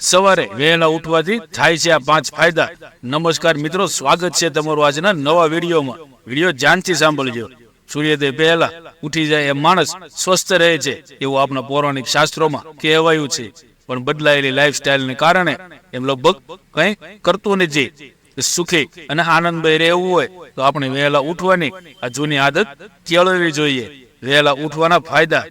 સવારે વહેલા ઉઠવાથી થાય છે આ પાંચ ફાયદા. નમસ્કાર મિત્રો, સ્વાગત છે તમારું આજના નવા વિડીયોમાં. વીડિયો ધ્યાનથી સાંભળજો. સૂર્યોદય પહેલા ઉઠી જાય એ માણસ સ્વસ્થ રહે છે, એવું આપણા પૌરાણિક શાસ્ત્રોમાં કહેવાયું છે. પણ બદલાયેલી લાઈફસ્ટાઈલને કારણે એમ લગભગ કંઈ કરતું નથી. સુખી અને આનંદભાઈ રહેવું હોય તો આપણે વહેલા ઉઠવાની આ જૂની આદત કેળવવી જોઈએ. વહેલા ઉઠવાના ફાયદા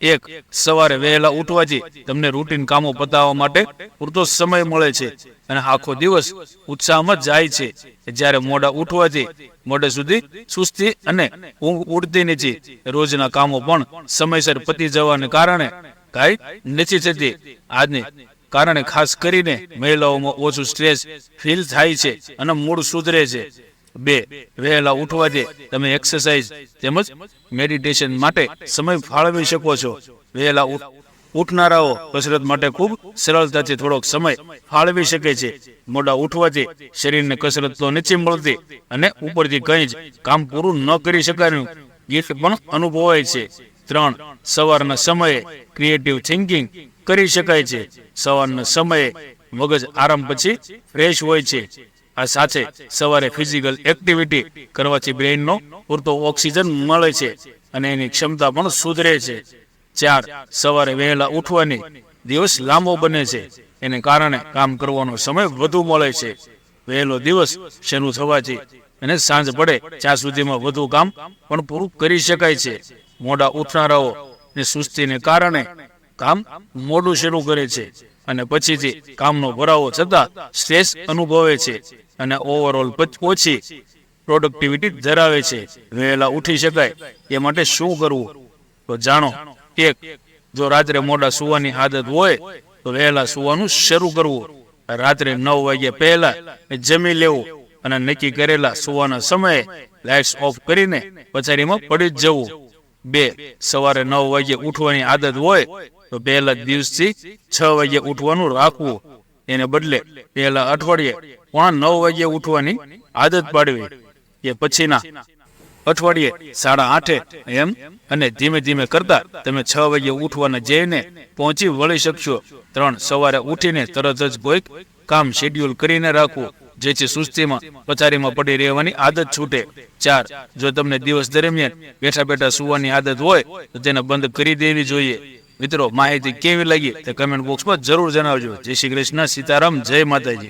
એક, સવારે વહેલા ઉઠવાથી તમને રૂટીન કામો પતાવવા માટે પૂરતો સમય મળે છે અને આખો દિવસ ઉત્સાહમાં જાય છે. જ્યારે મોડા ઉઠવાથી મોડે સુધી સુસ્તી અને ઊંઘ ઉડતી નથી. રોજના કામો પણ સમયસર પતી જવાને કારણે કાંઈ નથી થતી. આજની કારણે ખાસ કરીને મહિલાઓમાં ઓછું સ્ટ્રેસ ફીલ થાય છે અને મૂડ સુધરે છે. બે, વહેલા ઉઠવાથી તમે એક્સરસાઇઝ તેમજ મેડિટેશન માટે સમય ફાળવી શકો છો. વહેલા ઉઠનારાઓ કસરત માટે ખૂબ સરળતાથી થોડોક સમય ફાળવી શકે છે. મોડા ઉઠવાથી શરીરને કસરત તો નથી મળતી અને ઉપરથી કંઈ જ કામ પૂરું ન કરી શકાયું. ગીત પણ અનુભવાય છે. ત્રણ, સવારના સમયે ક્રિએટિવ થિંકિંગ કરી શકાય છે. સવારના સમયે મગજ આરામ પછી ફ્રેશ હોય છે. આ સાથે સવારે ફિઝિકલ એક્ટિવિટી કરવાથી બ્રેઇનનો પૂરતો ઓક્સિજન મળે છે અને એની ક્ષમતા પણ સુધરે છે. ચાર, સવારે વહેલા ઉઠવાની દિવસ લાંબો બને છે. એને કારણે કામ કરવાનો સમય વધુ મળે છે. વહેલો દિવસ શરૂ થવાથી અને સાંજ પડે ત્યાં સુધીમાં વધુ કામ પણ પૂરું કરી શકાય છે. મોડા ઉઠનારાઓ ને સુસ્તીને કારણે કામ મોડું શરૂ કરે છે અને પછીથી કામનો ભરાવો છતાં સ્ટ્રેસ અનુભવે છે. અને ઓવરઓલ ઓછી પ્રોડક્ટિવિટી ધરાવે છે. વહેલા ઉઠી શકાય એ માટે શું કરવું? તો જાણો એક જો રાત્રે મોડા સુવાની આદત હોય, તો વહેલા સુવાનું શરૂ કરવું. રાત્રે નવ વાગ્યા પહેલા જમી લેવું અને નક્કી કરેલા સુવાના સમયે લાઇટ્સ ઓફ કરીને પથારીમાં પડી જ જવું. બે, સવારે નવ વાગે ઉઠવાની આદત હોય, તો પહેલા દિવસથી છ વાગે ઉઠવાનું રાખવું. એને બદલે પહેલા અઠવાડિયે પોણા નવ વાગે ઉઠવાની આદત પાડવી એ પછીના અઠવાડિયે સાડા આઠે એમ અને ધીમે ધીમે કરતા તમે છ વાગે ઉઠવાના જઈને પહોંચી વળી શકશો. ત્રણ, સવારે ઉઠીને તરત જ કોઈક કામ શેડ્યુલ કરીને રાખવું જેથી સુસ્તીમાં, પથારીમાં પડી રહેવાની આદત છૂટે. ચાર, જો તમને દિવસ દરમિયાન બેઠા બેઠા સુવાની આદત હોય, તો તેને બંધ કરી દેવી જોઈએ. મિત્રો, માહિતી કેવી લાગી? તે કમેન્ટ બોક્સમાં જરૂર જણાવજો. જય શ્રી કૃષ્ણ, સીતારામ, જય માતાજી.